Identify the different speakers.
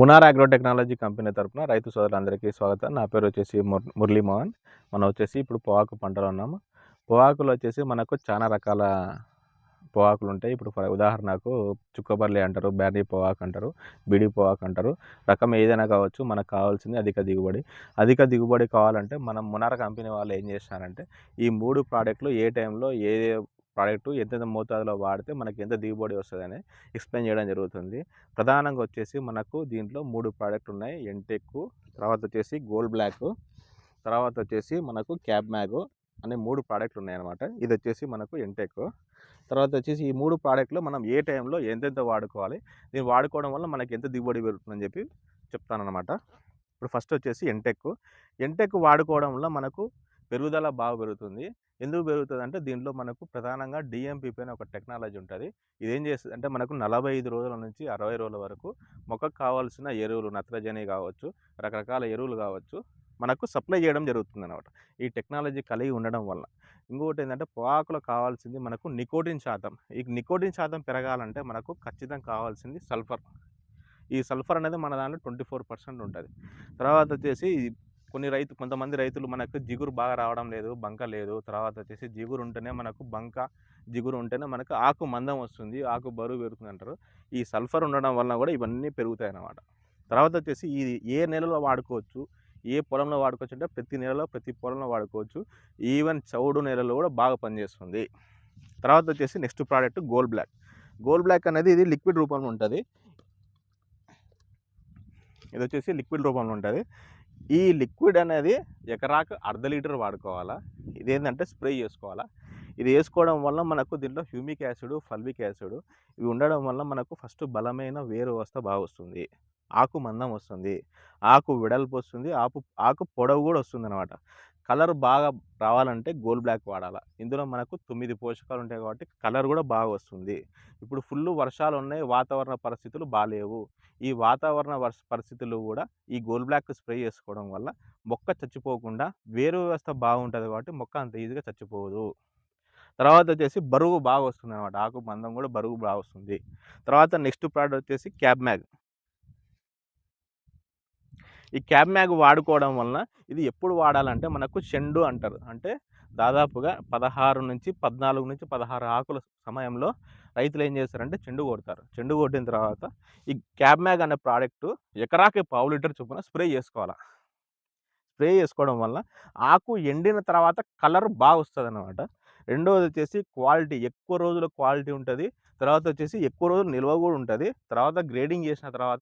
Speaker 1: Munnar agro technology company తరపున రైతు సోదరులందరికీ స్వాగతం. నా పేరు వచ్చేసి మురళీ మోహన్. మనం వచ్చేసి ఇప్పుడు పొగాకు పంటలో ఉన్నాము. పొగాకులు వచ్చేసి మనకు చాలా రకాల పొగాకులు ఉంటాయి ఇప్పుడు ఫర్ ఉదాహరణకు చుక్కబర్లి అంటారు బ్యారీ పొగాకు అంటారు బిడి పొగాకు అంటారు. రకం ఏదైనా కావచ్చు మనకు కావాల్సింది అధిక దిగుబడి. అధిక దిగుబడి కావాలంటే మనం మునార కంపెనీ వాళ్ళు ఏం చేస్తారంటే ఈ మూడు ప్రోడక్ట్లు ఏ టైంలో ఏ ప్రోడక్ట్ ఎంతెంత మోతాదులో వాడితే మనకి ఎంత దిగుబడి వస్తుందని ఎక్స్ప్లెయిన్ చేయడం జరుగుతుంది. ప్రధానంగా వచ్చేసి మనకు దీంట్లో మూడు ప్రోడక్ట్ ఉన్నాయి. ఎంటెక్ తర్వాత వచ్చేసి గోల్డ్ బ్లాక్ తర్వాత వచ్చేసి మనకు క్యాబ్ మ్యాగో అనే మూడు ప్రోడక్ట్లు ఉన్నాయన్నమాట. ఇది వచ్చేసి మనకు ఎంటెక్ తర్వాత వచ్చేసి ఈ మూడు ప్రోడక్ట్లు మనం ఏ టైంలో ఎంతెంత వాడుకోవాలి దీన్ని వాడుకోవడం వల్ల మనకి ఎంత దిగుబడి పెరుగుతుందని చెప్పి చెప్తానమాట ఇప్పుడు ఫస్ట్ వచ్చేసి ఎంటెక్ ఎంటెక్ వాడుకోవడం వల్ల మనకు పెరుగుదల బాగా పెరుగుతుంది. ఎందుకు పెరుగుతుంది అంటే దీంట్లో మనకు ప్రధానంగా డిఎంపి అనే ఒక టెక్నాలజీ ఉంటుంది. ఇదేం చేస్తుంది అంటే మనకు నలభై ఐదు రోజుల నుంచి అరవై రోజుల వరకు మొక్కకు కావాల్సిన ఎరువులు నత్రజని కావచ్చు రకరకాల ఎరువులు కావచ్చు మనకు సప్లై చేయడం జరుగుతుంది అనమాట ఈ టెక్నాలజీ కలిగి ఉండడం వల్ల ఇంకొకటి ఏంటంటే పొగాకులో కావాల్సింది మనకు నికోటిన్ శాతం. ఈ నికోటిన్ శాతం పెరగాలంటే మనకు ఖచ్చితంగా కావాల్సింది సల్ఫర్. ఈ సల్ఫర్ అనేది మన దాంట్లో ట్వంటీ ఫోర్ పర్సెంట్ ఉంటుంది. తర్వాత వచ్చేసి కొన్ని రైతు కొంతమంది రైతులు మనకు జిగురు బాగా రావడం లేదు బంక లేదు. తర్వాత వచ్చేసి జిగురు ఉంటేనే మనకు బంక జిగురు ఉంటేనే మనకు ఆకు మందం వస్తుంది ఆకు బరువు పెరుగుతుంది అంటారు. ఈ సల్ఫర్ ఉండడం వలన కూడా ఇవన్నీ పెరుగుతాయి అన్నమాట. తర్వాత వచ్చేసి ఇది ఏ నెలలో వాడుకోవచ్చు ఏ పొలంలో వాడుకోవచ్చు అంటే ప్రతి నెలలో ప్రతి పొలంలో వాడుకోవచ్చు. ఈవెన్ చౌడు నెలలో కూడా బాగా పనిచేస్తుంది. తర్వాత వచ్చేసి next product goal block. Goal block అనేది ఇది లిక్విడ్ రూపంలో ఉంటుంది. ఇది వచ్చేసి లిక్విడ్ రూపంలో ఉంటుంది. ఈ లిక్విడ్ అనేది ఎకరాకు అర్ధ లీటర్ వాడుకోవాలా? ఇదేంటంటే స్ప్రే చేసుకోవాలా? ఇది వేసుకోవడం వల్ల మనకు దీంట్లో హ్యూమిక్ యాసిడ్ ఫల్విక్ యాసిడ్ ఇవి ఉండడం వల్ల మనకు ఫస్ట్ బలమైన వేరు వ్యవస్థ బాగా వస్తుంది ఆకు మందం వస్తుంది. ఆకు వెడల్పు వస్తుంది. ఆకు ఆకు పొడవు కూడా వస్తుంది అనమాట కలర్ బాగా రావాలంటే గోల్డ్ బ్లాక్ వాడాలి. ఇందులో మనకు తొమ్మిది పోషకాలు ఉంటాయి కాబట్టి కలర్ కూడా బాగా వస్తుంది. ఇప్పుడు ఫుల్ వర్షాలు ఉన్నాయి. వాతావరణ పరిస్థితులు బాగాలేవు ఈ వాతావరణ వర్ష పరిస్థితులు కూడా ఈ గోల్డ్ బ్లాక్ స్ప్రే చేసుకోవడం వల్ల మొక్క చచ్చిపోకుండా వేరు వ్యవస్థ బాగుంటుంది కాబట్టి మొక్క అంత ఈజీగా చచ్చిపోదు. తర్వాత వచ్చేసి బరువు బాగా వస్తుంది అనమాట ఆకు మందం కూడా బరువు బాగా వస్తుంది. తర్వాత నెక్స్ట్ ప్రోడక్ట్ వచ్చేసి క్యాబ్ మ్యాగ్. ఈ క్యాబ్ మ్యాగ్ వాడుకోవడం వలన ఇది ఎప్పుడు వాడాలంటే మనకు చెండు అంటారు. అంటే దాదాపుగా పదహారు నుంచి పద్నాలుగు నుంచి పదహారు ఆకుల సమయంలో రైతులు ఏం చేస్తారంటే చెండు కొడతారు. చెండు కొట్టిన తర్వాత ఈ క్యాబ్ మ్యాగ్ అనే ప్రోడక్ట్ ఎకరాకి పావు లీటర్ చొప్పున స్ప్రే చేసుకోవాలి. స్ప్రే చేసుకోవడం వల్ల ఆకు ఎండిన తర్వాత కలర్ బాగా వస్తుంది అనమాట రెండవది వచ్చేసి క్వాలిటీ ఎక్కువ రోజుల క్వాలిటీ ఉంటుంది. తర్వాత వచ్చేసి ఎక్కువ రోజులు నిల్వ కూడా ఉంటుంది. తర్వాత గ్రేడింగ్ చేసిన తర్వాత